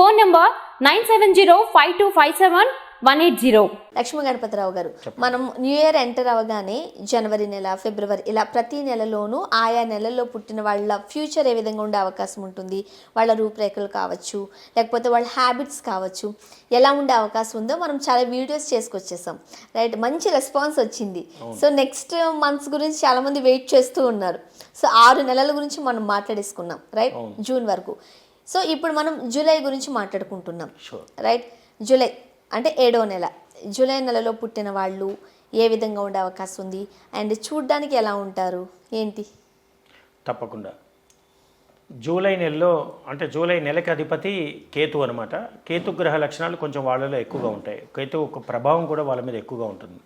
Phone number nine seven zero five two five seven one eight zero. Lakshmi Ganapatirao garu మనం new year enter అవ్వగానే జనవరి నెల ఫిబ్రవరి ఇలా ప్రతి నెలలోనూ ఆయా నెలల్లో పుట్టిన వాళ్ళ ఫ్యూచర్ ఏ విధంగా ఉండే అవకాశం ఉంటుంది వాళ్ళ రూపురేఖలు కావచ్చు లేకపోతే వాళ్ళ హ్యాబిట్స్ కావచ్చు ఎలా ఉండే అవకాశం ఉందో మనం చాలా వీడియోస్ చేసుకొచ్చేసాం. రైట్ మంచి రెస్పాన్స్ వచ్చింది. సో నెక్స్ట్ మంత్స్ గురించి చాలా మంది వెయిట్ చేస్తూ ఉన్నారు. సో ఆరు నెలల గురించి మనం మాట్లాడేసుకున్నాం రైట్? జూన్ వరకు. సో ఇప్పుడు మనం జూలై గురించి మాట్లాడుకుంటున్నాం. రైట్ జూలై అంటే ఏడో నెల. జూలై నెలలో పుట్టిన వాళ్ళు ఏ విధంగా ఉండే అవకాశం ఉంది? అండ్ చూడ్డానికి ఎలా ఉంటారు? ఏంటి? తప్పకుండా. జూలై నెలలో అంటే జూలై నెలకి అధిపతి కేతు అనమాట కేతు గ్రహ లక్షణాలు కొంచెం వాళ్ళలో ఎక్కువగా ఉంటాయి. కేతు ఒక ప్రభావం కూడా వాళ్ళ మీద ఎక్కువగా ఉంటుంది.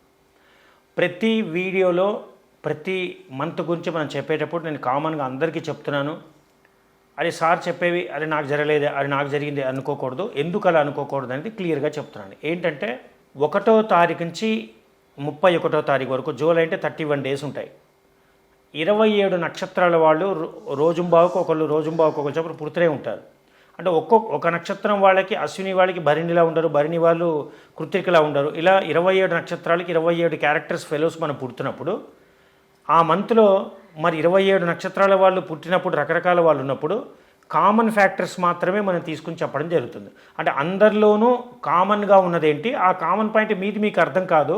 ప్రతి వీడియోలో ప్రతి మంత్ గురించి మనం చెప్పేటప్పుడు నేను కామన్గా అందరికీ చెప్తున్నాను. అది సార్ చెప్పేవి అది నాకు జరగలేదు అది నాకు జరిగింది అనుకోకూడదు. ఎందుకు అలా అనుకోకూడదు అనేది క్లియర్గా చెప్తున్నాను. ఏంటంటే ఒకటో తారీఖు నుంచి ముప్పై ఒకటో తారీఖు వరకు జూలై అంటే థర్టీ వన్ డేస్ ఉంటాయి. ఇరవై ఏడు నక్షత్రాల వాళ్ళు రోజుంబావుకు ఒకళ్ళు రోజుంబావుకు ఒకళ్ళు చొప్పున పుడుతూనే ఉంటారు. అంటే ఒక్కొక్క ఒక నక్షత్రం వాళ్ళకి అశ్విని వాళ్ళకి భరిణిలా ఉండరు భరిణి వాళ్ళు కృత్రికలా ఉండరు. ఇలా ఇరవై ఏడు నక్షత్రాలకి ఇరవై ఏడు క్యారెక్టర్స్ ఫెలోస్ మనం పుడుతున్నప్పుడు ఆ మంత్లో మరి ఇరవై ఏడు నక్షత్రాల వాళ్ళు పుట్టినప్పుడు రకరకాల వాళ్ళు ఉన్నప్పుడు కామన్ ఫ్యాక్టర్స్ మాత్రమే మనం తీసుకుని చెప్పడం జరుగుతుంది. అంటే అందరిలోనూ కామన్గా ఉన్నదేంటి? ఆ కామన్ పాయింట్ మీది మీకు అర్థం కాదు.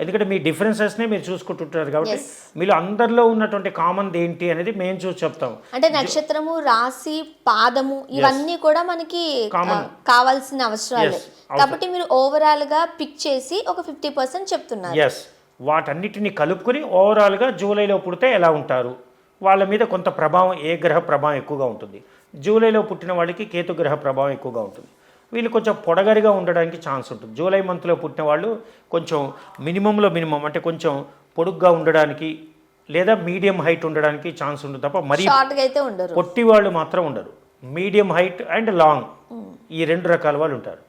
ఎందుకంటే మీ డిఫరెన్సెస్నే మీరు చూసుకుంటుంటారు కాబట్టి. మీలో అందరిలో ఉన్నటువంటి కామన్ ఏంటి అనేది మేము చూసి చెప్తాం. అంటే నక్షత్రము రాశి పాదము ఇవన్నీ కూడా మనకి కావాల్సిన అవసరాలే. కాబట్టి మీరు ఓవరాల్గా పిక్ చేసి ఒక ఫిఫ్టీ పర్సెంట్ చెప్తున్నారు. వాటన్నిటిని కలుపుకొని ఓవరాల్గా జూలైలో పుడితే ఎలా ఉంటారు? వాళ్ళ మీద కొంత ప్రభావం ఏ గ్రహ ప్రభావం ఎక్కువగా ఉంటుంది? జూలైలో పుట్టిన వాళ్ళకి కేతు గ్రహ ప్రభావం ఎక్కువగా ఉంటుంది. వీళ్ళు కొంచెం పొడగరిగా ఉండడానికి ఛాన్స్ ఉంటుంది. జూలై మంత్లో పుట్టిన వాళ్ళు కొంచెం మినిమంలో మినిమం అంటే కొంచెం పొడుగ్గా ఉండడానికి లేదా మీడియం హైట్ ఉండడానికి ఛాన్స్ ఉంటుంది తప్ప మరీ పొట్టి వాళ్ళు మాత్రం ఉండరు. మీడియం హైట్ అండ్ లాంగ్ ఈ రెండు రకాల వాళ్ళు ఉంటారు.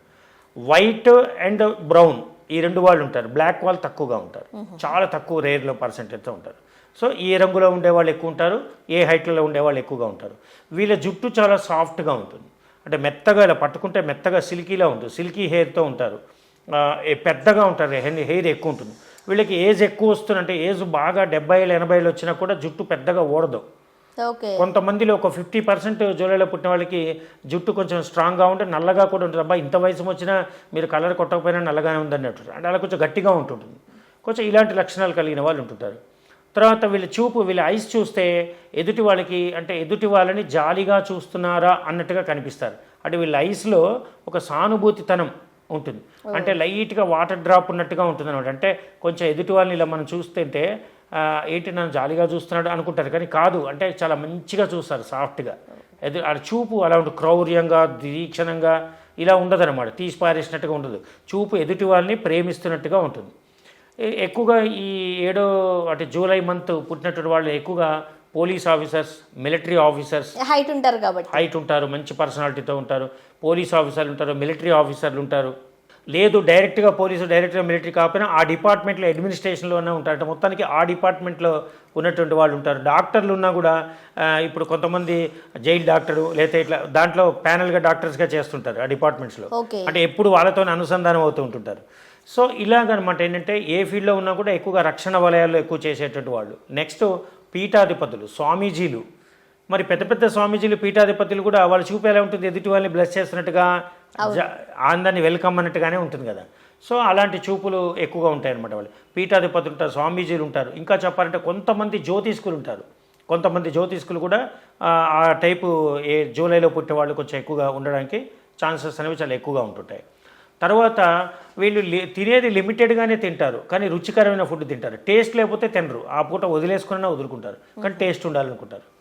వైట్ అండ్ బ్రౌన్ ఈ రెండు వాళ్ళు ఉంటారు. బ్లాక్ వాళ్ళు తక్కువగా ఉంటారు. చాలా తక్కువ రేర్లో పర్సెంటేజ్తో ఉంటారు. సో ఏ రంగులో ఉండే వాళ్ళు ఎక్కువ ఉంటారు ఏ హైట్లలో ఉండే వాళ్ళు ఎక్కువగా ఉంటారు. వీళ్ళ జుట్టు చాలా సాఫ్ట్గా ఉంటుంది. అంటే మెత్తగా ఇలా పట్టుకుంటే మెత్తగా సిల్కీలా ఉంటుంది. సిల్కీ హెయిర్తో ఉంటారు. పెద్దగా ఉంటారు హెయిర్ ఎక్కువ ఉంటుంది. వీళ్ళకి ఏజ్ ఎక్కువ వస్తుందంటే ఏజ్ బాగా డెబ్బైలు ఎనభైలు వచ్చినా కూడా జుట్టు పెద్దగా ఓడదు కొంతమందిలో ఒక ఫిఫ్టీ పర్సెంట్ జూలైలో పుట్టిన వాళ్ళకి జుట్టు కొంచెం స్ట్రాంగ్గా ఉంటే నల్లగా కూడా ఉంటుంది. అబ్బా ఇంత వయసు వచ్చినా మీరు కలర్ కొట్టకపోయినా నల్లగానే ఉందన్నట్టు అంటే అలా కొంచెం గట్టిగా ఉంటుంటుంది. కొంచెం ఇలాంటి లక్షణాలు కలిగిన వాళ్ళు ఉంటుంటారు. తర్వాత వీళ్ళ చూపు వీళ్ళ ఐస్ చూస్తే ఎదుటి వాళ్ళకి అంటే ఎదుటి వాళ్ళని జాలిగా చూస్తున్నారా అన్నట్టుగా కనిపిస్తారు. అంటే వీళ్ళ ఐస్లో ఒక సానుభూతితనం ఉంటుంది. అంటే లైట్గా వాటర్ డ్రాప్ ఉన్నట్టుగా ఉంటుంది అనమాట అంటే కొంచెం ఎదుటి వాళ్ళని ఇలా మనం చూస్తుంటే ఏంటి నన్ను జాలిగా చూస్తున్నాడు అనుకుంటారు. కానీ కాదు అంటే చాలా మంచిగా చూస్తారు సాఫ్ట్గా. ఎదు ఆ చూపు అలా ఉంటుంది క్రౌర్యంగా దీక్షణంగా ఇలా ఉండదన్నమాట. తీసి పారేసినట్టుగా ఉండదు. చూపు ఎదుటి వాళ్ళని ప్రేమిస్తున్నట్టుగా ఉంటుంది. ఎక్కువగా ఈ ఏడో అంటే జూలై మంత్ పుట్టినటువంటి వాళ్ళు ఎక్కువగా police officers military officers height ఉంటారు కాబట్టి. హైట్ ఉంటారు మంచి పర్సనాలిటీతో ఉంటారు. పోలీస్ ఆఫీసర్లు ఉంటారు మిలిటరీ ఆఫీసర్లు ఉంటారు. లేదు డైరెక్ట్గా పోలీసు డైరెక్ట్గా మిలిటరీ కాకపోయినా ఆ డిపార్ట్మెంట్లో అడ్మినిస్ట్రేషన్లోనే ఉంటారు అంటే మొత్తానికి ఆ డిపార్ట్మెంట్లో ఉన్నటువంటి వాళ్ళు ఉంటారు. డాక్టర్లు ఉన్నా కూడా ఇప్పుడు కొంతమంది జైలు డాక్టరు లేకపోతే ఇట్లా దాంట్లో ప్యానల్గా డాక్టర్స్గా చేస్తుంటారు ఆ డిపార్ట్మెంట్స్లో. అంటే ఎప్పుడు వాళ్ళతోనే అనుసంధానం అవుతూ ఉంటుంటారు. సో ఇలాగనమాట ఏంటంటే ఏ ఫీల్డ్లో ఉన్నా కూడా ఎక్కువగా రక్షణ వలయాల్లో ఎక్కువ చేసేటువంటి వాళ్ళు. నెక్స్ట్ పీఠాధిపతులు స్వామీజీలు. మరి పెద్ద పెద్ద స్వామీజీలు పీఠాధిపతులు కూడా వాళ్ళు చూపు ఎలా ఉంటుంది? ఎదుటి వాళ్ళని బ్లెస్ చేస్తున్నట్టుగా ఆనందాన్ని వెల్కమ్ అన్నట్టుగానే ఉంటుంది కదా. సో అలాంటి చూపులు ఎక్కువగా ఉంటాయి అనమాట వాళ్ళు. పీఠాధిపతులు ఉంటారు స్వామీజీలు ఉంటారు. ఇంకా చెప్పాలంటే కొంతమంది జ్యోతిష్కులు ఉంటారు. కొంతమంది జ్యోతిష్కులు కూడా ఆ, టైపు ఏ జూలైలో పుట్టే వాళ్ళు కొంచెం ఎక్కువగా ఉండడానికి ఛాన్సెస్ అనేవి చాలా ఎక్కువగా ఉంటుంటాయి. తర్వాత వీళ్ళు తినేది లిమిటెడ్గానే తింటారు. కానీ రుచికరమైన ఫుడ్ తింటారు. టేస్ట్ లేకపోతే తినరు. ఆ పూట వదిలేసుకున్నా వదులుకుంటారు. కానీ టేస్ట్ ఉండాలనుకుంటారు.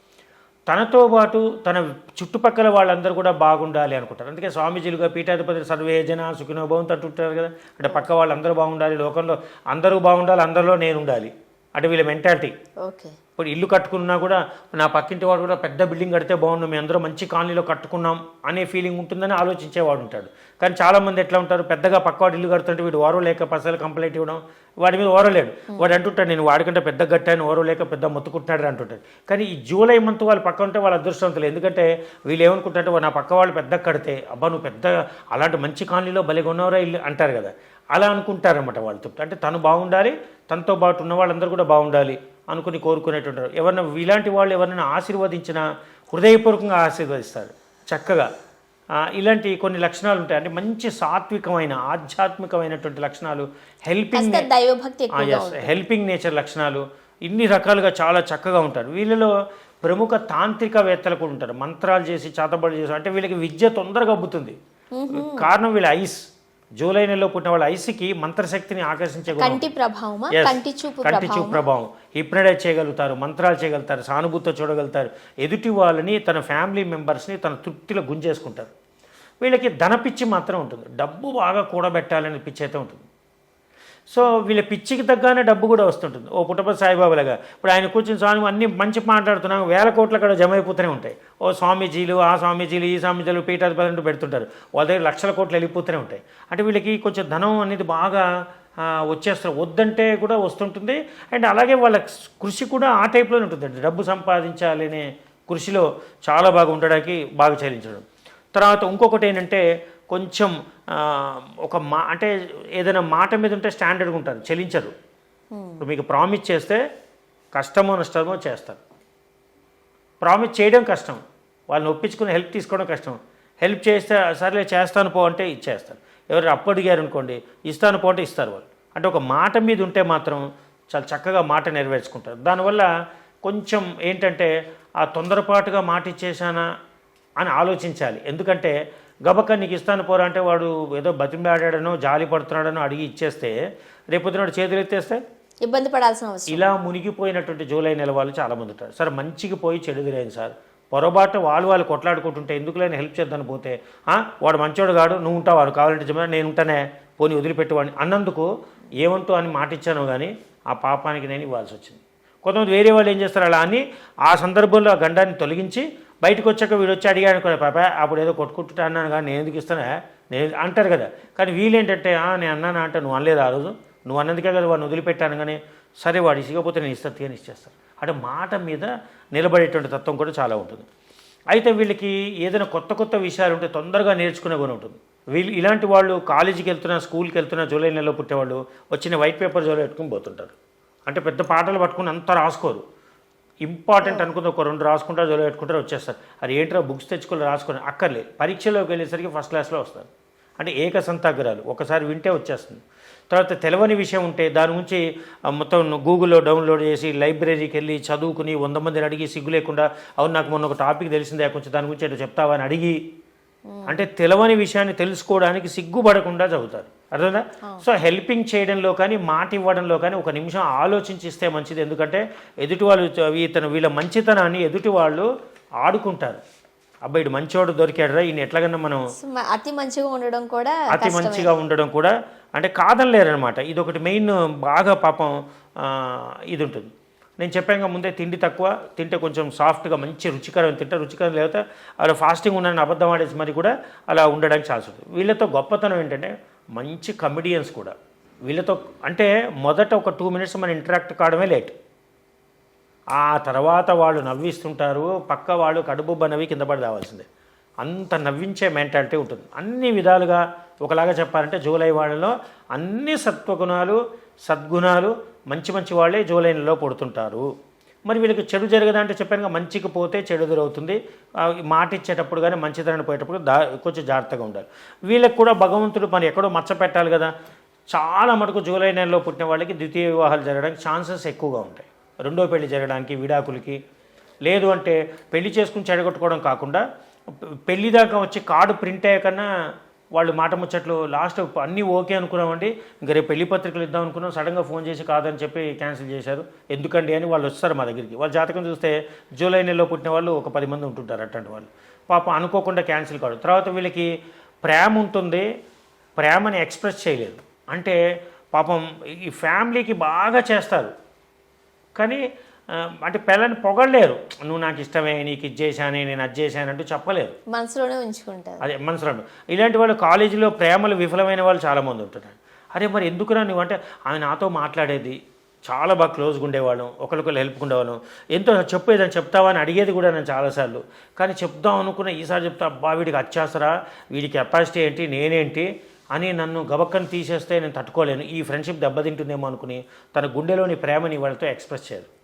తనతో పాటు తన చుట్టుపక్కల వాళ్ళందరూ కూడా బాగుండాలి అనుకుంటారు. అందుకే స్వామీజీలుగా పీఠాధిపతి సర్వే జన సుఖినోభవంతో అంటుంటారు కదా. అంటే పక్క వాళ్ళందరూ బాగుండాలి లోకంలో అందరూ బాగుండాలి అందరిలో నేను ఉండాలి అంటే వీళ్ళ మెంటాలిటీ. ఓకే. ఇప్పుడు ఇల్లు కట్టుకున్నా కూడా నా పక్కింటి వాడు కూడా పెద్ద బిల్డింగ్ కడితే బాగుండు మేము అందరూ మంచి కాలనీలో కట్టుకున్నాం అనే ఫీలింగ్ ఉంటుందని ఆలోచించేవాడు ఉంటాడు. కానీ చాలామంది ఎట్లా ఉంటారు? పెద్దగా పక్కవాడు ఇల్లు కడుతుంటే వీడు ఓరో లేక పసలు కంప్లైంట్ ఇవ్వడం వాడి మీద ఓరలేడు వాడు అంటుంటాడు నేను వాడికంటే పెద్ద కట్టాను ఓరో లేక పెద్ద మొత్తుకుంటున్నాడు అంటుంటాడు. కానీ ఈ జూలై మంత్ వాళ్ళు పక్క ఉంటే వాళ్ళ అదృష్టవంతులు. ఎందుకంటే వీళ్ళు ఏమనుకుంటారంటే "వా, నా పక్క వాళ్ళు పెద్ద కడితే అబ్బా నువ్వు పెద్ద అలాంటి మంచి కాలనీలో భలే కొన్నవరా ఇల్లు అంటారు కదా. అలా అనుకుంటారన్నమాట వాళ్ళు చెప్తే అంటే తను బాగుండాలి తనతో పాటు ఉన్న వాళ్ళందరూ కూడా బాగుండాలి. అనుకుని కోరుకునేటుంటారు ఎవరన్నా ఇలాంటి వాళ్ళు ఎవరైనా ఆశీర్వదించినా హృదయపూర్వకంగా ఆశీర్వదిస్తారు. చక్కగా. ఇలాంటి కొన్ని లక్షణాలు ఉంటాయి. అంటే మంచి సాత్వికమైన ఆధ్యాత్మికమైనటువంటి లక్షణాలు హెల్పింగ్ హెల్పింగ్ నేచర్ లక్షణాలు ఇన్ని రకాలుగా చాలా చక్కగా ఉంటారు. వీళ్ళలో ప్రముఖ తాంత్రికవేత్తలు కూడా ఉంటారు. మంత్రాలు చేసి చాతబడి చేసి అంటే వీళ్ళకి విద్య తొందరగా అబ్బుతుంది. కారణం వీళ్ళ ఐస్. జూలై నెలలో పుట్టిన వాళ్ళ ఐస్కి మంత్రశక్తిని ఆకర్షించే కంటి ప్రభావమా? Yes. కంటి చూపు కంటి చూపు ప్రభావం. ప్రభావం హిప్నడైజ్ చేయగలుగుతారు మంత్రాలు చేయగలుగుతారు సానుభూతితో చూడగలుగుతారు. ఎదుటి వాళ్ళని తన ఫ్యామిలీ మెంబర్స్ని తన తృప్తిలో గుంజేసుకుంటారు. వీళ్ళకి ధనపిచ్చి మాత్రం ఉంటుంది. డబ్బు బాగా కూడబెట్టాలనే పిచ్చి అయితే ఉంటుంది. సో వీళ్ళ పిచ్చికి తగ్గానే డబ్బు కూడా వస్తుంటుంది. ఓ పుట్టపతి సాయిబాబులాగా ఇప్పుడు ఆయన కూర్చుని స్వామి అన్ని మంచి మాట్లాడుతున్నాం వేల కోట్ల అక్కడ జమ అయిపోతూనే ఉంటాయి. ఓ స్వామీజీలు ఆ స్వామీజీలు ఈ స్వామీజీలు పీఠాధిపతి అంటూ పెడుతుంటారు. వాళ్ళ దగ్గర లక్షల కోట్లు వెళ్ళిపోతూనే ఉంటాయి. అంటే వీళ్ళకి కొంచెం ధనం అనేది బాగా వచ్చేస్తారు. వద్దంటే కూడా వస్తుంటుంది. అండ్ అలాగే వాళ్ళ కృషి కూడా ఆ టైప్లోనే ఉంటుంది డబ్బు సంపాదించాలనే కృషిలో చాలా బాగా ఉండడానికి బాగా చెల్లించడం తర్వాత ఇంకొకటి ఏంటంటే కొంచెం ఒక మా అంటే ఏదైనా మాట మీద ఉంటే స్టాండర్డ్గా ఉంటారు చెల్లించరు. ఇప్పుడు మీకు ప్రామిస్ చేస్తే కష్టమో నష్టమో చేస్తారు. ప్రామిస్ చేయడం కష్టం. వాళ్ళని ఒప్పించుకుని హెల్ప్ తీసుకోవడం కష్టం. హెల్ప్ చేస్తే సరేలే చేస్తాను పో అంటే ఇచ్చేస్తారు. ఎవరు అప్పు అడిగారు అనుకోండి ఇస్తాను పో అంటే ఇస్తారు వాళ్ళు. అంటే ఒక మాట మీద ఉంటే మాత్రం చాలా చక్కగా మాట నెరవేర్చుకుంటారు. దానివల్ల కొంచెం ఏంటంటే ఆ తొందరపాటుగా మాట ఇచ్చేసానా అని ఆలోచించాలి. ఎందుకంటే గబక్క నీకు ఇస్తాను పోరా అంటే వాడు ఏదో బతిమలాడాడనో జాలి పడుతున్నాడనో అడిగి ఇచ్చేస్తే రేపొద్దున వాడు చేతులు ఎత్తేస్తే ఇబ్బంది పడాల్సిన అవసరం. ఇలా మునిగిపోయినటువంటి జూలై నెల వాళ్ళు చాలా మంది ఉంటారు. సార్ మంచికి పోయి చెడుదిరేను సార్. పొరపాటు వాళ్ళు వాళ్ళు కొట్లాడుకుంటుంటే ఎందుకు లేని హెల్ప్ చేద్దాను పోతే "ఆ, వాడు మంచోడు కాడు నువ్వు ఉంటావు వాడు కావాలంటే చెప్పిన నేను ఉంటానే పోనీ వదిలిపెట్టువాడిని. అన్నందుకు ఏమంటూ అని మాట ఇచ్చాను కానీ ఆ పాపానికి నేను ఇవ్వాల్సి వచ్చింది. కొంతమంది వేరే వాళ్ళు ఏం చేస్తారు అలా అని ఆ సందర్భంలో ఆ గండాన్ని తొలగించి బయటకు వచ్చాక వీడు వచ్చి అడిగాడు కూడా పాప అప్పుడు ఏదో కొట్టుకుంటుంటా అన్నాను కానీ నేను ఎందుకు ఇస్తానా? నేను అంటారు కదా. కానీ వీళ్ళేంటంటే "ఆ, నేను అన్నాను అంటే నువ్వు అనలేదు ఆ రోజు? నువ్వు అన్నందుకే కదా వాడిని వదిలిపెట్టాను కానీ సరే వాడు ఇసిగపోతే నేను ఇస్తాను తీయని ఇచ్చేస్తాను అంటే మాట మీద నిలబడేటువంటి తత్వం కూడా చాలా ఉంటుంది. అయితే వీళ్ళకి ఏదైనా కొత్త కొత్త విషయాలు ఉంటే తొందరగా నేర్చుకునే గుణం ఉంటుంది. వీళ్ళు ఇలాంటి వాళ్ళు కాలేజీకి వెళ్తున్నా స్కూల్కి వెళ్తున్నా జూలై నెలలో పుట్టేవాళ్ళు వచ్చిన వైట్ పేపర్ జోలో పెట్టుకుని పోతుంటారు. అంటే పెద్ద పాటలు పట్టుకుని అంతా రాసుకోరు. ఇంపార్టెంట్ అనుకుంది ఒక రెండు రాసుకుంటారు జోలో పెట్టుకుంటారు వచ్చేస్తారు. అది ఏంట్రా బుక్స్ తెచ్చుకొని రాసుకొని అక్కర్లేదు. పరీక్షలోకి వెళ్ళేసరికి ఫస్ట్ క్లాస్లో వస్తారు. అంటే ఏక సంతాగ్రాలు ఒకసారి వింటే వచ్చేస్తుంది. తర్వాత తెలవని విషయం ఉంటే దాని గురించి మొత్తం గూగుల్లో డౌన్లోడ్ చేసి లైబ్రరీకి వెళ్ళి చదువుకుని వంద మందిని అడిగి సిగ్గు లేకుండా అవును నాకు మొన్న ఒక టాపిక్ తెలిసిందే కొంచెం దాని గురించి చెప్తావా అని అడిగి అంటే తెలవని విషయాన్ని తెలుసుకోవడానికి సిగ్గుపడకుండా చదువుతారు. అర్థమైందా? సో హెల్పింగ్ చేయడంలో కానీ మాట ఇవ్వడంలో కానీ ఒక నిమిషం ఆలోచించి ఇస్తే మంచిది. ఎందుకంటే ఎదుటి వాళ్ళు ఇతను వీళ్ళ మంచితనాన్ని ఎదుటి వాళ్ళు ఆడుకుంటారు. అబ్బాయి మంచివాడు దొరికాడురా ఈయన ఎట్లాగన్నా మనం అతి మంచిగా ఉండడం కూడా అతి మంచిగా ఉండడం కూడా అంటే కాదనలేరనమాట ఇది ఒకటి మెయిన్ బాగా పాపం ఇది ఉంటుంది నేను చెప్పాక ముందే తిండి తక్కువ తింటే కొంచెం సాఫ్ట్గా మంచి రుచికరం తింటే రుచికరం లేకపోతే అలా ఫాస్టింగ్ ఉన్నాను అబద్ధం ఆడేసి మరి కూడా అలా ఉండడానికి ఛాన్స్ ఉంటుంది వీళ్ళతో గొప్పతనం ఏంటంటే మంచి కమెడియన్స్ కూడా. వీళ్ళతో అంటే మొదట ఒక టూ మినిట్స్ మనం ఇంటరాక్ట్ కావడమే లేట్ ఆ తర్వాత వాళ్ళు నవ్విస్తుంటారు పక్క వాళ్ళు కడుబుబ్బ నవ్వి కింద పడి రావాల్సిందే. అంత నవ్వించే మెంటాలిటీ ఉంటుంది. అన్ని విధాలుగా ఒకలాగా చెప్పాలంటే జూలై వాళ్ళలో అన్ని సత్వగుణాలు సద్గుణాలు మంచి మంచి వాళ్ళే జూలై నెలలో పుడుతుంటారు. మరి వీళ్ళకి చెడు జరగదంటే చెప్పాను కదా, మంచికి పోతే చెడు ఎదురవుతుంది. మాట ఇచ్చేటప్పుడు కానీ మంచిదనాన్ని పోయేటప్పుడు దా కొంచెం జాగ్రత్తగా ఉండాలి. వీళ్ళకి కూడా భగవంతుడు మరి ఎక్కడో మచ్చ పెట్టాలి కదా. చాలా మటుకు జూలై నెలలో పుట్టిన వాళ్ళకి ద్వితీయ వివాహాలు జరగడానికి ఛాన్సెస్ ఎక్కువగా ఉంటాయి. రెండో పెళ్ళి జరగడానికి విడాకులకి. లేదు అంటే పెళ్ళి చేసుకుని చెడగొట్టుకోవడం కాకుండా పెళ్ళి దాకా వచ్చి కార్డు ప్రింట్ అయ్యాకన్నా వాళ్ళు మాట ముచ్చట్లు లాస్ట్ అన్నీ ఓకే అనుకున్నామండి. ఇంకా రేపు పెళ్ళి పత్రికలు ఇద్దాం అనుకున్నాం. సడన్గా ఫోన్ చేసి కాదని చెప్పి క్యాన్సిల్ చేశారు. ఎందుకండి అని వాళ్ళు వస్తారు మా దగ్గరికి. వాళ్ళ జాతకం చూస్తే జూలై నెలలో పుట్టిన వాళ్ళు ఒక పది మంది ఉంటుంటారు అట్లాంటి వాళ్ళు. పాపం అనుకోకుండా క్యాన్సిల్ కాదు తర్వాత వీళ్ళకి ప్రేమ ఉంటుంది. ప్రేమని ఎక్స్ప్రెస్ చేయలేదు. అంటే పాపం ఈ ఫ్యామిలీకి బాగా చేస్తారు. కానీ అంటే పిల్లని పొగడలేరు నువ్వు నాకు ఇష్టమే నీకు ఇది చేశానే నేను అది చేశాను అంటూ చెప్పలేరు మనసులోనే ఉంచుకుంటారు. అదే మనసులో ఇలాంటి వాళ్ళు కాలేజీలో ప్రేమలు విఫలమైన వాళ్ళు చాలామంది ఉంటున్నారు. అరే మరి ఎందుకురా నువ్వు అంటే ఆమె నాతో మాట్లాడేది చాలా బాగా క్లోజ్గా ఉండేవాళ్ళం ఒకరికొకరు హెల్ప్ ఉండేవాళ్ళం. ఎంతో చెప్పేదని చెప్తావా అని అడిగేది కూడా నేను చాలాసార్లు. కానీ చెప్దాం అనుకున్న ఈసారి చెప్తా అబ్బా వీడికి అచ్చేసరా వీడి కెపాసిటీ ఏంటి నేనేంటి అని నన్ను గబక్కని తీసేస్తే నేను తట్టుకోలేను. ఈ ఫ్రెండ్షిప్ దెబ్బతింటుందేమో అనుకుని తన గుండెలోని ప్రేమని వాళ్ళతో ఎక్స్ప్రెస్ చేయరు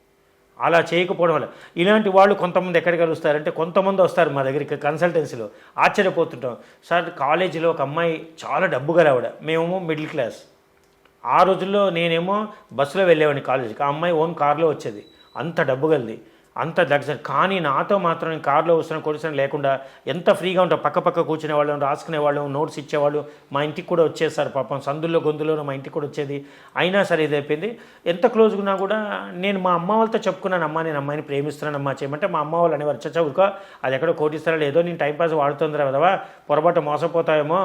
అలా చేయకపోవడం వల్ల. ఇలాంటి వాళ్ళు కొంతమంది ఎక్కడ కలుస్తారంటే కొంతమంది వస్తారు మా దగ్గరికి కన్సల్టెన్సీలో ఆశ్చర్యపోతుంటాం. సార్ కాలేజీలో ఒక అమ్మాయి చాలా డబ్బు గల ఆవిడ. మేమేమో మిడిల్ క్లాస్ ఆ రోజుల్లో నేనేమో బస్సులో వెళ్ళేవాడిని కాలేజీకి. ఆ అమ్మాయి ఓన్ కార్లో వచ్చేది. అంత డబ్బు గలది. అంత లగ్జరీ. కానీ నాతో మాత్రం నేను కార్లో వస్తున్న కొడుతున్న లేకుండా ఎంత ఫ్రీగా ఉంటాం? పక్క పక్క కూర్చునే వాళ్ళం రాసుకునే వాళ్ళం నోట్స్ ఇచ్చేవాళ్ళు. మా ఇంటికి కూడా వచ్చేసారు పాపం. సందుల్లో గొంతులోనూ మా ఇంటికి కూడా వచ్చేది. అయినా సరే ఇది అయిపోయింది. ఎంత క్లోజ్గా ఉన్నా కూడా నేను మా అమ్మ వాళ్ళతో చెప్పుకున్నాను. అమ్మ నేను అమ్మాయిని ప్రేమిస్తున్నాను అమ్మా చేయమంటే మా అమ్మ వాళ్ళు అనేవారు చచ్చా ఊరుకో. అది ఎక్కడో కోటిస్తారా లేదో నేను టైంపాస్ వాడుతుందిరా కదవా పొరపాటు మోసపోతాయేమో?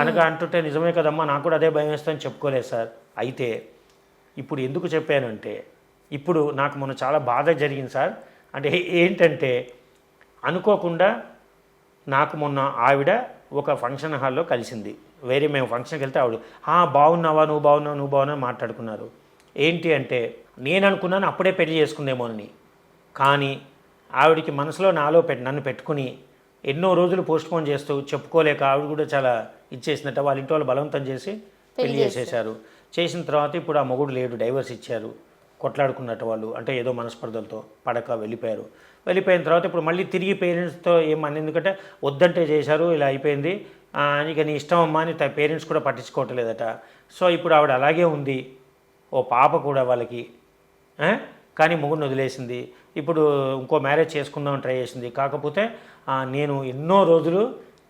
అనగా అంటుంటే నిజమే కదమ్మా నాకు కూడా అదే భయం వేస్తుందని చెప్పుకోలేదు సార్. అయితే ఇప్పుడు ఎందుకు చెప్పానంటే ఇప్పుడు నాకు మొన్న చాలా బాధ జరిగింది సార్. అంటే ఏంటంటే అనుకోకుండా నాకు మొన్న ఆవిడ ఒక ఫంక్షన్ హాల్లో కలిసింది. వేరే మేము ఫంక్షన్కి వెళ్తే ఆవిడ "ఆ, బాగున్నావా? నువ్వు బాగున్నావు? నువ్వు బాగున్నావు? మాట్లాడుకున్నారు. ఏంటి అంటే నేను అనుకున్నాను అప్పుడే పెళ్ళి చేసుకుందేమోనని కానీ ఆవిడికి మనసులో నాలో పెట్టి నన్ను పెట్టుకుని ఎన్నో రోజులు పోస్ట్ పోన్ చేస్తూ చెప్పుకోలేక ఆవిడ కూడా చాలా ఇచ్చేసినట్ట వాళ్ళ ఇంటి వాళ్ళు బలవంతం చేసి పెళ్ళి చేసేశారు. చేసిన తర్వాత ఇప్పుడు ఆ మొగుడు లేడు డైవర్స్ ఇచ్చారు. కొట్లాడుకున్నట్టు వాళ్ళు అంటే ఏదో మనస్పర్ధలతో పడక వెళ్ళిపోయారు. వెళ్ళిపోయిన తర్వాత ఇప్పుడు మళ్ళీ తిరిగి పేరెంట్స్తో ఏమని ఎందుకంటే వద్దంటే చేశారు ఇలా అయిపోయింది. ఇక నీ ఇష్టం అమ్మా అని పేరెంట్స్ కూడా పట్టించుకోవట్లేదట. సో ఇప్పుడు ఆవిడ అలాగే ఉంది. ఓ పాప కూడా వాళ్ళకి కానీ మొగుడిని వదిలేసింది. ఇప్పుడు ఇంకో మ్యారేజ్ చేసుకుందామని ట్రై చేసింది. కాకపోతే నేను ఎన్నో రోజులు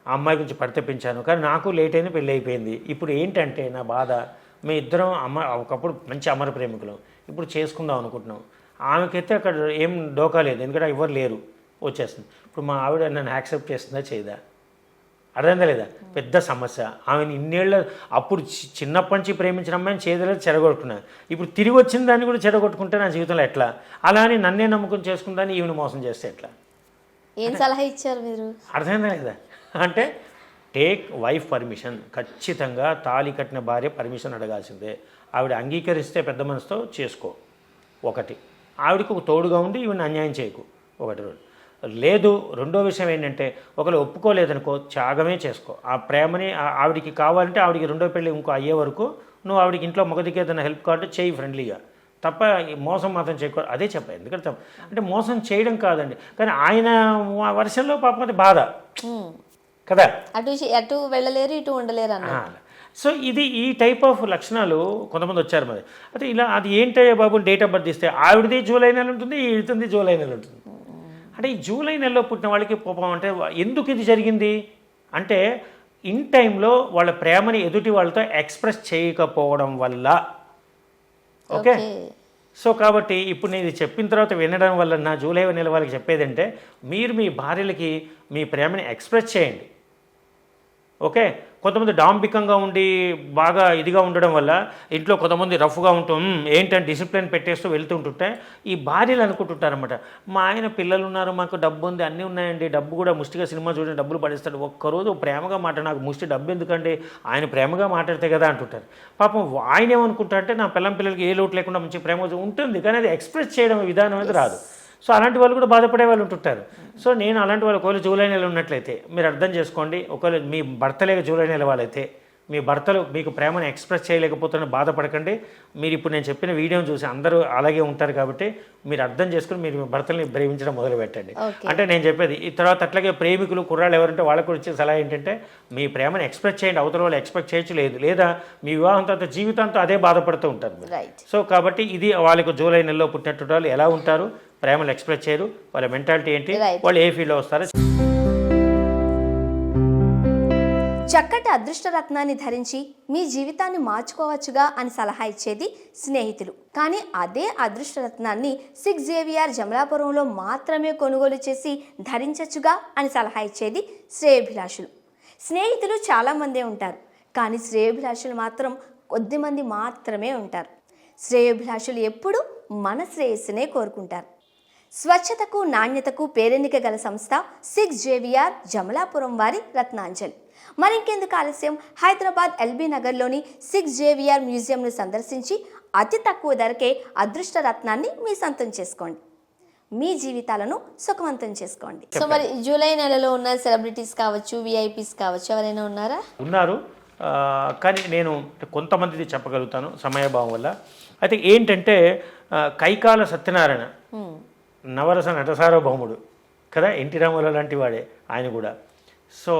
ఆ అమ్మాయి గురించి పడితెప్పించాను కానీ నాకు లేట్ అయిన పెళ్ళి అయిపోయింది. ఇప్పుడు ఏంటంటే నా బాధ మీ ఇద్దరం అమ్మ ఒకప్పుడు మంచి అమర ప్రేమికులు. ఇప్పుడు చేసుకుందాం అనుకుంటున్నాం. ఆమెకైతే అక్కడ ఏం డోకా లేదు. ఎందుకంటే ఎవరు లేరు. వచ్చేస్తుంది. ఇప్పుడు మా ఆవిడ నన్ను యాక్సెప్ట్ చేస్తుందా చేయదా? అర్థమైందా లేదా? పెద్ద సమస్య. ఆమెను ఇన్నేళ్ళ అప్పుడు చిన్నప్పటి నుంచి ప్రేమించిన అమ్మాయిని చేదలేదు చెడగొట్టుకున్నాను ఇప్పుడు తిరిగి వచ్చిన దాన్ని కూడా చెడగొట్టుకుంటే నా జీవితంలో ఎట్లా? అలా అని నన్నే నమ్మకం చేసుకుందాన్ని ఈవిని మోసం చేస్తే ఎట్లా? ఏం సలహా ఇచ్చారు మీరు? అర్థమైందా లేదా? అంటే టేక్ వైఫ్ పర్మిషన్. ఖచ్చితంగా తాళి కట్టిన భార్య పర్మిషన్ అడగాల్సిందే. ఆవిడ అంగీకరిస్తే పెద్ద మనసుతో చేసుకో. ఒకటి. ఆవిడకు ఒక తోడుగా ఉండి ఈవిని అన్యాయం చేయకు. ఒకటి రెండు. లేదు రెండో విషయం ఏంటంటే ఒకరు ఒప్పుకోలేదనుకో త్యాగమే చేసుకో. ఆ ప్రేమని ఆవిడికి కావాలంటే ఆవిడికి రెండో పెళ్ళి ఇంకో అయ్యే వరకు నువ్వు ఆవిడకి ఇంట్లో మగదికి ఏదైనా హెల్ప్ కావాలంటే చేయి ఫ్రెండ్లీగా. తప్ప మోసం మాత్రం చేయకూడదు అదే చెప్పాను ఎందుకంటే అంటే మోసం చేయడం కాదండి. కానీ ఆయన వర్షంలో పాపం అది బాధ. కదా? అటు అటు వెళ్ళలేరు ఇటు ఉండలేరు అన్న సో ఇది ఈ టైప్ ఆఫ్ లక్షణాలు కొంతమంది వచ్చారు మరి. అయితే ఇలా అది ఏంటయ్యా బాబు? డేట్ ఆఫ్ బర్త్ ఇస్తే ఆవిడది జూలై నెల ఉంటుంది ఈవిడది జూలై నెల ఉంటుంది. అంటే ఈ జూలై నెలలో పుట్టిన వాళ్ళకి పాపం అంటే ఎందుకు ఇది జరిగింది? అంటే ఇన్ టైంలో వాళ్ళ ప్రేమని ఎదుటి వాళ్ళతో ఎక్స్ప్రెస్ చేయకపోవడం వల్ల. ఓకే? సో కాబట్టి ఇప్పుడు నేను ఇది చెప్పిన తర్వాత వినడం వల్ల నా జూలై నెల వాళ్ళకి చెప్పేదంటే మీరు మీ భార్యలకి మీ ప్రేమని ఎక్స్ప్రెస్ చేయండి. ఓకే? కొంతమంది డాంబికంగా ఉండి బాగా ఇదిగా ఉండడం వల్ల ఇంట్లో కొంతమంది రఫ్గా ఉంటాం ఏంటంటే డిసిప్లిన్ పెట్టేస్తూ వెళ్తుంటుంటే ఈ భార్యలు అనుకుంటుంటారనమాట మా ఆయన పిల్లలు ఉన్నారు మాకు డబ్బు ఉంది అన్నీ ఉన్నాయండి డబ్బు కూడా ముష్టిగా సినిమా చూడండి డబ్బులు పడిస్తాడు. ఒక్కరోజు ప్రేమగా మాట నాకు ముష్టి డబ్బు ఎందుకండి? ఆయన ప్రేమగా మాట్లాడితే కదా అంటుంటారు. పాపం ఆయన ఏమనుకుంటారంటే నా పిల్లం పిల్లలకి ఏ లోటు లేకుండా మంచి ప్రేమ ఉంటుంది. కానీ అది ఎక్స్ప్రెస్ చేయడం విధానం అనేది రాదు. సో అలాంటి వాళ్ళు కూడా బాధపడే వాళ్ళు ఉంటుంటారు. సో నేను అలాంటి వాళ్ళు ఒకవేళ జూలై నెల ఉన్నట్లయితే మీరు అర్థం చేసుకోండి ఒకవేళ మీ భర్త లేక జూలై నెల వాళ్ళైతే మీ భర్తలు మీకు ప్రేమను ఎక్స్ప్రెస్ చేయలేకపోతున్న బాధపడకండి. మీరు ఇప్పుడు నేను చెప్పిన వీడియోని చూసి అందరూ అలాగే ఉంటారు కాబట్టి మీరు అర్థం చేసుకుని మీరు మీ భర్తల్ని ప్రేమించడం మొదలు పెట్టండి. అంటే నేను చెప్పేది ఈ తర్వాత అట్లాగే ప్రేమికులు కుర్రాళ్ళు ఎవరంటే వాళ్ళకు ఇచ్చే సలహా ఏంటంటే మీ ప్రేమను ఎక్స్ప్రెస్ చేయండి అవతల వాళ్ళు ఎక్స్పెక్ట్ చేయొచ్చు లేదు లేదా మీ వివాహం తర్వాత జీవితాంతో అదే బాధపడుతూ ఉంటారు సో కాబట్టి ఇది వాళ్ళకు జూలై నెలలో పుట్టినటువంటి వాళ్ళు ఎలా ఉంటారు ప్రేమలు ఎక్స్ప్రెస్ చేయరు. వాళ్ళ మెంటాలిటీ ఏంటి. వాళ్ళు ఏ ఫీల్డ్లో వస్తారో చక్కటి అదృష్టరత్నాన్ని ధరించి మీ జీవితాన్ని మార్చుకోవచ్చుగా అని సలహా ఇచ్చేది స్నేహితులు. కానీ అదే అదృష్టరత్నాన్ని సిక్స్ జేవిఆర్ జమలాపురంలో మాత్రమే కొనుగోలు చేసి ధరించచ్చుగా అని సలహా ఇచ్చేది శ్రేయభిలాషులు. స్నేహితులు చాలామందే ఉంటారు. కానీ శ్రేయభిలాషులు మాత్రం కొద్దిమంది మాత్రమే ఉంటారు. శ్రేయోభిలాషులు ఎప్పుడూ మన శ్రేయస్సునే కోరుకుంటారు. స్వచ్ఛతకు నాణ్యతకు పేరెన్నిక గల సంస్థ సిక్స్ జేవిఆర్ జమలాపురం వారి రత్నాంజలి. మరింకెందుకు ఆలస్యం? హైదరాబాద్ ఎల్బీ నగర్లోని సిక్స్ జేవిఆర్ మ్యూజియంను సందర్శించి అతి తక్కువ ధరకే అదృష్ట రత్నాన్ని మీ సొంతం చేసుకోండి. మీ జీవితాలను సుఖవంతం చేసుకోండి. సో మరి జూలై నెలలో ఉన్న సెలబ్రిటీస్ కావచ్చు విఐపీస్ కావచ్చు ఎవరైనా ఉన్నారా? ఉన్నారు. కానీ నేను కొంతమందిది చెప్పగలుగుతాను సమయభావం వల్ల. అయితే ఏంటంటే కైకాల సత్యనారాయణ నవరస నటసార్వభౌముడు కదా ఎన్టీ రామారావు లాంటి వాడే ఆయన కూడా. సో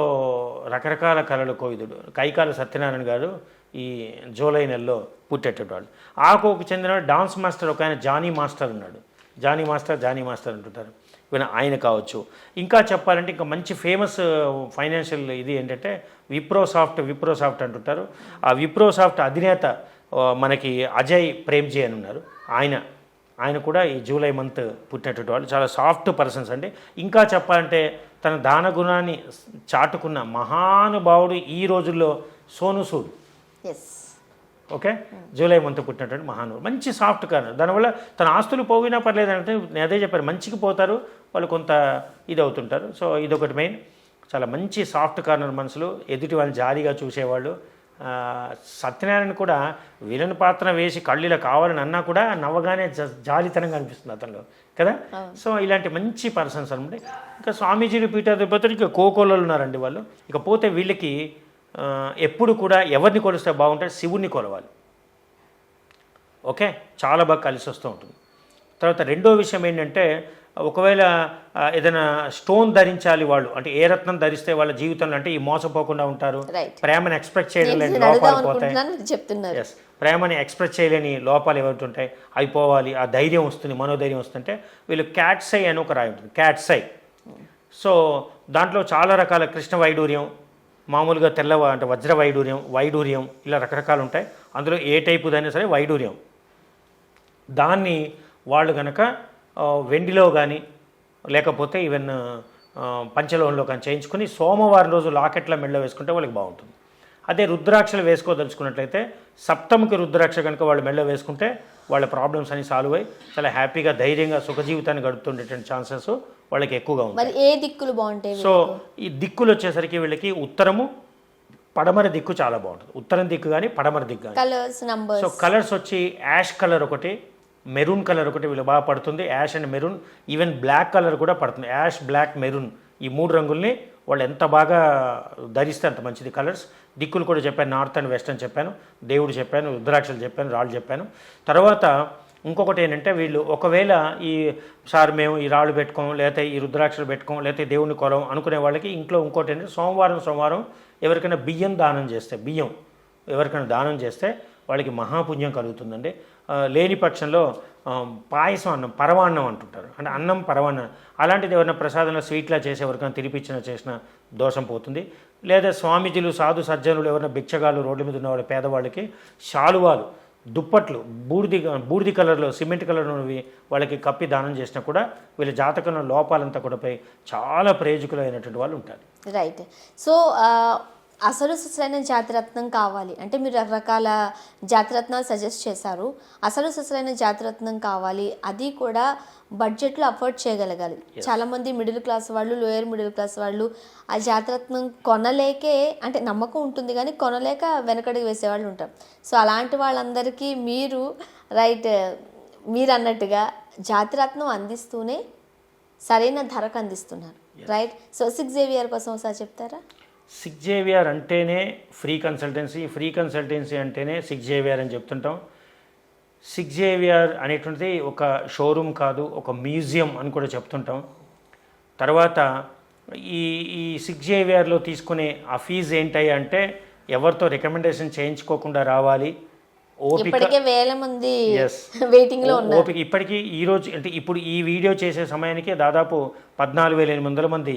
రకరకాల కళలు కోవిదుడు కైకాల సత్యనారాయణ గారు ఈ జూలై నెలలో ఆ ఆకోకు చెందిన డాన్స్ మాస్టర్ ఒక ఆయన జానీ మాస్టర్ ఉన్నాడు. జానీ మాస్టర్ జానీ మాస్టర్ అంటుంటారు. ఈవెన్ ఆయన కావచ్చు. ఇంకా చెప్పాలంటే ఇంకా మంచి ఫేమస్ ఫైనాన్షియల్ ఇది ఏంటంటే విప్రోసాఫ్ట్ విప్రోసాఫ్ట్ అంటుంటారు. ఆ విప్రోసాఫ్ట్ అధినేత మనకి అజయ్ ప్రేమ్జీ అని ఉన్నారు. ఆయన ఆయన కూడా ఈ జూలై మంత్ పుట్టినటువంటి వాళ్ళు. చాలా సాఫ్ట్ పర్సన్స్ అండి. ఇంకా చెప్పాలంటే తన దాన గుణాన్ని చాటుకున్న మహానుభావుడు ఈ రోజుల్లో Sonu Sood. Okay? July month పుట్టినటువంటి మహానుభావుడు. మంచి సాఫ్ట్ కార్నర్ దానివల్ల తన ఆస్తులు పోయినా పర్లేదు అంటే నేను అదే చెప్పాను మంచికి పోతారు వాళ్ళు కొంత ఇది అవుతుంటారు సో ఇదొకటి మెయిన్ చాలా మంచి సాఫ్ట్ కార్నర్ మనుషులు ఎదుటి వాళ్ళని జాలిగా చూసేవాళ్ళు సత్యనారాయణ కూడా విలన్ పాత్ర వేసి కళ్ళిలా కావాలని అన్నా కూడా నవ్వగానే జ- జాలితనంగా అనిపిస్తుంది అతనిలో కదా? సో ఇలాంటి మంచి పర్సన్స్ అనమాట. ఇంకా స్వామీజీలు పీఠాధిపతులు ఇక కోకోళ్ళు ఉన్నారండి వాళ్ళు. ఇక పోతే వీళ్ళకి ఎప్పుడు కూడా ఎవరిని కొలిస్తే బాగుంటే శివుణ్ణి కొలవాలి. ఓకే? చాలా బాగా కలిసి వస్తూ ఉంటుంది. తర్వాత రెండో విషయం ఏంటంటే ఒకవేళ ఏదైనా స్టోన్ ధరించాలి వాళ్ళు అంటే ఏ రత్నం ధరిస్తే వాళ్ళ జీవితంలో అంటే ఈ మోసపోకుండా ఉంటారు. ప్రేమను ఎక్స్పెక్ట్ చేయడం నేను లేని అడుగుదాం లోపాలు పోతాయి. చెప్తున్నారు. ప్రేమని ఎక్స్ప్రెస్ చేయలేని లోపాలు ఏవైతే ఉంటాయి అవి పోవాలి ఆ ధైర్యం వస్తుంది మనోధైర్యం వస్తుంటే వీళ్ళు క్యాట్సై అని ఒక రాయి ఉంటుంది క్యాట్సై సో దాంట్లో చాలా రకాల కృష్ణ వైడూర్యం మామూలుగా తెల్ల అంటే వజ్ర వైడూర్యం వైడూర్యం ఇలా రకరకాలు ఉంటాయి. అందులో ఏ టైపుదైనా సరే వైడూర్యం. దాన్ని వాళ్ళు కనుక వెండిలో కానీ లేకపోతే ఈవెన్ ఆ, పంచలోహంలో కానీ చేయించుకుని సోమవారం రోజు లాకెట్ల మెడలో వేసుకుంటే వాళ్ళకి బాగుంటుంది. అదే రుద్రాక్షలు వేసుకోదలుచుకున్నట్లయితే సప్తమికి రుద్రాక్ష కనుక వాళ్ళు మెడలో వేసుకుంటే వాళ్ళ ప్రాబ్లమ్స్ అన్ని సాల్వ్ అయ్యి చాలా హ్యాపీగా ధైర్యంగా సుఖ జీవితాన్ని గడుపుతుండేటువంటి ఛాన్సెస్ వాళ్ళకి ఎక్కువగా ఉంటాయి. మరి ఏ దిక్కులు బాగుంటాయి సో ఈ దిక్కులు వచ్చేసరికి వీళ్ళకి ఉత్తరము పడమర దిక్కు చాలా బాగుంటుంది. ఉత్తరం దిక్కు కానీ పడమర దిక్కు కానీ సో కలర్స్ వచ్చి యాష్ కలర్ ఒకటి మెరూన్ కలర్ ఒకటి వీళ్ళు బాగా పడుతుంది. Ash and maroon even black colour కూడా పడుతుంది. యాష్ బ్లాక్ మెరూన్ ఈ మూడు రంగుల్ని వాళ్ళు ఎంత బాగా ధరిస్తే అంత మంచిది కలర్స్. దిక్కులు కూడా చెప్పాను నార్త్ అండ్ వెస్ట్ అని చెప్పాను దేవుడు చెప్పాను రుద్రాక్షలు చెప్పాను రాళ్ళు చెప్పాను. తర్వాత ఇంకొకటి ఏంటంటే వీళ్ళు ఒకవేళ ఈ సార్ మేము ఈ రాళ్ళు పెట్టుకోం లేకపోతే ఈ రుద్రాక్షలు పెట్టుకోం లేకపోతే దేవుని కొలం అనుకునే వాళ్ళకి ఇంట్లో ఇంకోటి ఏంటంటే సోమవారం సోమవారం ఎవరికైనా బియ్యం దానం చేస్తే బియ్యం ఎవరికైనా దానం చేస్తే వాళ్ళకి మహాపుణ్యం కలుగుతుందండి. లేని పక్షంలో పాయసం అన్నం పరవాన్నం అంటుంటారు. అంటే అన్నం పరవాన్నం అలాంటిది ఎవరైనా ప్రసాదంలో స్వీట్లా చేసే ఎవరికైనా తినిపించిన చేసిన దోషం పోతుంది. లేదా స్వామీజీలు సాధు సజ్జనులు ఎవరైనా బిచ్చగాళ్ళు రోడ్ల మీద ఉన్న వాళ్ళ పేదవాళ్ళకి శాలువాలు దుప్పట్లు బూర్ది బూర్ది కలర్లో సిమెంట్ కలర్ ఉన్నవి వాళ్ళకి కప్పి దానం చేసినా కూడా వీళ్ళ జాతకంలో లోపాలంతా కూడా పోయి చాలా ప్రయోజకులైనటువంటి వాళ్ళు ఉంటారు. రైట్ సో అసలు సుసలైన జాతిరత్నం కావాలి. అంటే మీరు రకరకాల జాతిరత్నాలు సజెస్ట్ చేశారు. అసలు సుసలైన జాతిరత్నం కావాలి. అది కూడా బడ్జెట్లో అఫోర్డ్ చేయగలగాలి. చాలామంది మిడిల్ క్లాస్ వాళ్ళు లోయర్ మిడిల్ క్లాస్ వాళ్ళు ఆ జాతిరత్నం కొనలేకే అంటే నమ్మకం ఉంటుంది కానీ కొనలేక వెనకడుగు వేసేవాళ్ళు ఉంటారు. సో అలాంటి వాళ్ళందరికీ మీరు రైట్ మీరు అన్నట్టుగా జాతిరత్నం అందిస్తూనే సరైన ధరకు అందిస్తున్నారు. రైట్ సో సిక్స్ జేవియర్ కోసం ఒకసారి చెప్తారా? సిక్స్ జేవిఆర్ అంటేనే ఫ్రీ కన్సల్టెన్సీ ఫ్రీ కన్సల్టెన్సీ అంటేనే సిక్స్ జేవిఆర్ అని చెప్తుంటాం. సిక్ జేవిఆర్ అనేటువంటిది ఒక షోరూమ్ కాదు ఒక మ్యూజియం అని కూడా చెప్తుంటాం. తర్వాత ఈ ఈ సిక్స్ జేవిఆర్లో తీసుకునే ఆ ఫీజు ఏంటి అంటే ఎవరితో రికమెండేషన్ చేయించుకోకుండా రావాలి ఇప్పటికే వేల మంది. వెయిటింగ్లో ఉన్నారు. ఓపిక ఇప్పటికీ ఈ రోజు అంటే ఇప్పుడు ఈ వీడియో చేసే సమయానికి దాదాపు పద్నాలుగు వేల ఎనిమిది వందల మంది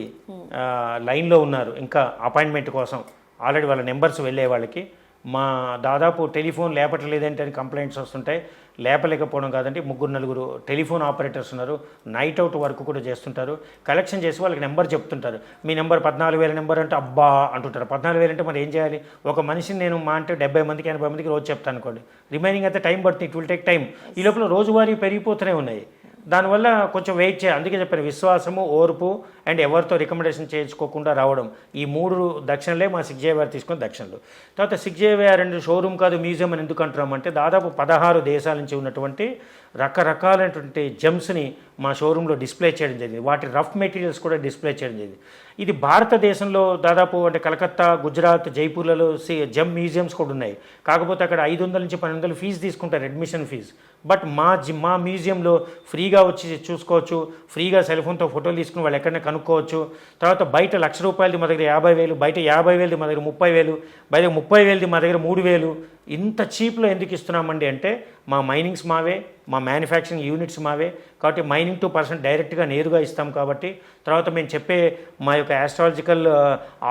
ఆ, లైన్లో ఉన్నారు. ఇంకా అపాయింట్మెంట్ కోసం. ఆల్రెడీ వాళ్ళ నెంబర్స్ వెళ్ళే వాళ్ళకి. మా దాదాపు టెలిఫోన్ లేపట్లేదంటే అని కంప్లైంట్స్ వస్తుంటాయి. లేపలేకపోవడం కాదంటే ముగ్గురు నలుగురు టెలిఫోన్ ఆపరేటర్స్ ఉన్నారు. నైట్ అవుట్ వర్క్ కూడా చేస్తుంటారు. కలెక్షన్ చేసి వాళ్ళకి నెంబర్ చెప్తుంటారు. మీ నెంబర్ పద్నాలుగు వేల నెంబర్ అంటే అబ్బా అంటుంటారు. పద్నాలుగు వేలు అంటే మరి ఏం చేయాలి? ఒక మనిషిని నేను మా అంటే డెబ్బై మందికి ఎనభై మందికి రోజు చెప్తాను అనుకోండి. రిమైనింగ్ అయితే టైం పడుతుంది. ఇట్ విల్ టేక్ టైం ఈ లోపల రోజువారీ పెరిగిపోతూనే ఉన్నాయి. దానివల్ల కొంచెం వెయిట్ చేయాలి. అందుకే చెప్పాను విశ్వాసము ఓర్పు అండ్ ఎవరితో రికమెండేషన్ చేయించుకోకుండా రావడం. ఈ మూడు దక్షిణలే మా సిగ్జేవిఆర్ తీసుకున్న దక్షిణలు. తర్వాత సిగ్జేవిఆర్ అండ్ షోరూమ్ కాదు మ్యూజియం అని ఎందుకు అంటున్నామంటే దాదాపు పదహారు దేశాల నుంచి ఉన్నటువంటి రకరకాలైనటువంటి జెమ్స్ని మా షోరూంలో డిస్ప్లే చేయడం జరిగింది. వాటి రఫ్ మెటీరియల్స్ కూడా డిస్ప్లే చేయడం జరిగింది. ఇది భారతదేశంలో దాదాపు అంటే కలకత్తా గుజరాత్ జైపూర్లలో సి జెమ్ మ్యూజియంస్ కూడా ఉన్నాయి. కాకపోతే అక్కడ ఐదు వందల నుంచి పన్నెండు వందలు ఫీజు తీసుకుంటారు అడ్మిషన్ ఫీజు. బట్ మా జి మా మ్యూజియంలో ఫ్రీగా వచ్చి చూసుకోవచ్చు. ఫ్రీగా సెల్ ఫోన్తో ఫోటోలు తీసుకుని వాళ్ళు ఎక్కడైనా కనుక్కోవచ్చు. తర్వాత బయట లక్ష రూపాయలది మా దగ్గర యాభై వేలు బయట యాభై వేలది మా దగ్గర ముప్పై వేలు బయట ముప్పై వేలది మా దగ్గర మూడు వేలు. ఇంత చీప్లో ఎందుకు ఇస్తున్నామండి అంటే మా మైనింగ్స్ మావే మా మ్యానుఫ్యాక్చరింగ్ యూనిట్స్ మావే. కాబట్టి మైనింగ్ టు పర్సెంట్ డైరెక్ట్గా నేరుగా ఇస్తాం కాబట్టి తర్వాత మేము చెప్పే మా యొక్క ఆస్ట్రాలజికల్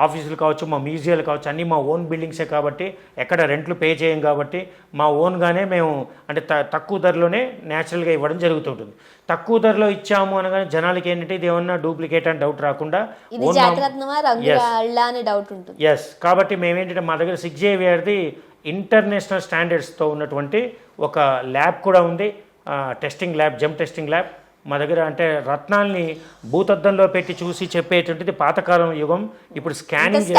ఆఫీసులు కావచ్చు మా మ్యూజియాలు కావచ్చు అన్నీ మా ఓన్ బిల్డింగ్సే కాబట్టి ఎక్కడ రెంట్లు పే చేయం కాబట్టి మా ఓన్గానే మేము అంటే త తక్కువ ధరలోనే న్యాచురల్గా ఇవ్వడం జరుగుతుంటుంది. తక్కువ ధరలో ఇచ్చాము అనగానే జనాలకి ఏంటంటే ఇది ఏమన్నా డూప్లికేట్ అని డౌట్ రాకుండా ఎస్ కాబట్టి మేమేంటంటే మా దగ్గర సిక్స్ జేవిఆర్ది ఇంటర్నేషనల్ స్టాండర్డ్స్తో ఉన్నటువంటి ఒక ల్యాబ్ కూడా ఉంది. Testing lab gem testing lab. మా దగ్గర అంటే రత్నాల్ని భూతద్దంలో పెట్టి చూసి చెప్పేటువంటిది పాతకాలం యుగం. ఇప్పుడు స్కానింగ్.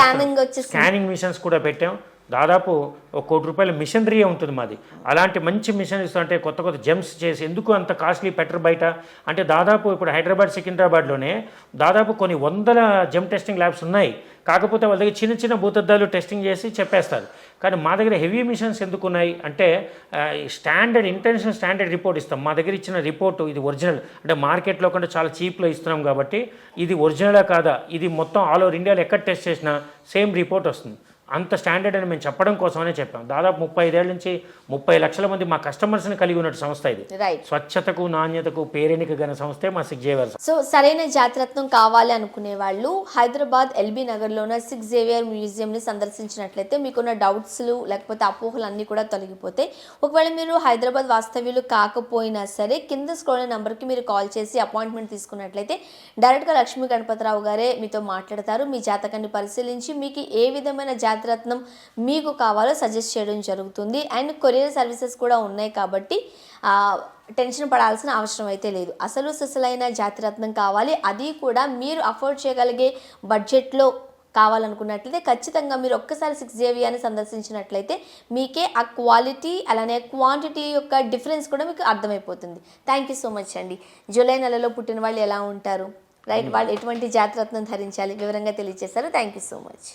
స్కానింగ్ మిషన్స్ కూడా పెట్టాం. దాదాపు ఒక కోటి రూపాయల మిషనరీ ఉంటుంది మాది. అలాంటి మంచి మిషనరీస్ అంటే కొత్త కొత్త జెమ్స్ చేసి ఎందుకు అంత కాస్ట్లీ పెట్టరు బయట? అంటే దాదాపు ఇప్పుడు హైదరాబాద్ సికింద్రాబాద్లోనే దాదాపు కొన్ని వందల జెమ్ టెస్టింగ్ ల్యాబ్స్ ఉన్నాయి. కాకపోతే వాళ్ళ దగ్గర చిన్న చిన్న భూతద్దాలు టెస్టింగ్ చేసి చెప్పేస్తారు. కానీ మా దగ్గర హెవీ మిషన్స్ ఎందుకు ఉన్నాయి? అంటే స్టాండర్డ్ ఇంటర్నేషనల్ స్టాండర్డ్ రిపోర్ట్ ఇస్తాం. మా దగ్గర ఇచ్చిన రిపోర్టు ఇది ఒరిజినల్ అంటే మార్కెట్లో కంటే చాలా చీప్లో ఇస్తున్నాం కాబట్టి ఇది ఒరిజినలా కాదా? ఇది మొత్తం ఆల్ ఓవర్ ఇండియాలో ఎక్కడ టెస్ట్ చేసినా సేమ్ రిపోర్ట్ వస్తుంది. అంత స్టాండర్డ్ అని మేము చెప్పడం కోసమనే చెప్పాం. దాదాపు ముప్పై ఐదేళ్ళ నుంచి ముప్పై లక్షల మంది మా కస్టమర్స్ని కలిగి ఉన్న సంస్థ ఇది. స్వచ్ఛతకు నాణ్యతకు పేరెనిక గల సంస్థే మా సిగ్జేవర్ సో సరైన జాతిరత్నం కావాలి అనుకునే వాళ్ళు హైదరాబాద్ ఎల్బీ నగర్లో ఉన్న సిక్స్ జేవియర్ మ్యూజియంని సందర్శించినట్లయితే మీకున్న డౌట్స్లు లేకపోతే అపోహలు అన్నీ కూడా తొలగిపోతాయి. ఒకవేళ మీరు హైదరాబాద్ వాస్తవ్యులు కాకపోయినా సరే కింద స్క్రోల్ నెంబర్కి మీరు కాల్ చేసి అపాయింట్మెంట్ తీసుకున్నట్లయితే డైరెక్ట్గా లక్ష్మీ గణపతిరావు గారే మీతో మాట్లాడతారు. మీ జాతకాన్ని పరిశీలించి మీకు ఏ విధమైన జాతిరత్నం మీకు కావాలో సజెస్ట్ చేయడం జరుగుతుంది. అండ్ కొరియర్ సర్వీసెస్ కూడా ఉన్నాయి కాబట్టి టెన్షన్ పడాల్సిన అవసరం అయితే లేదు. అసలు సిసలైన జాతిరత్నం కావాలి. అది కూడా మీరు అఫోర్డ్ చేయగలిగే బడ్జెట్లో కావాలనుకున్నట్లయితే ఖచ్చితంగా మీరు ఒక్కసారి సిక్స్ జేవియాని సందర్శించినట్లయితే మీకే ఆ క్వాలిటీ అలానే క్వాంటిటీ యొక్క డిఫరెన్స్ కూడా మీకు అర్థమైపోతుంది. థ్యాంక్ యూ సో మచ్ అండి. జూలై నెలలో పుట్టిన వాళ్ళు ఎలా ఉంటారు? రైట్ వాళ్ళు ఎటువంటి జాతిరత్నం ధరించాలి? వివరంగా తెలియజేశారు. Thank you so much.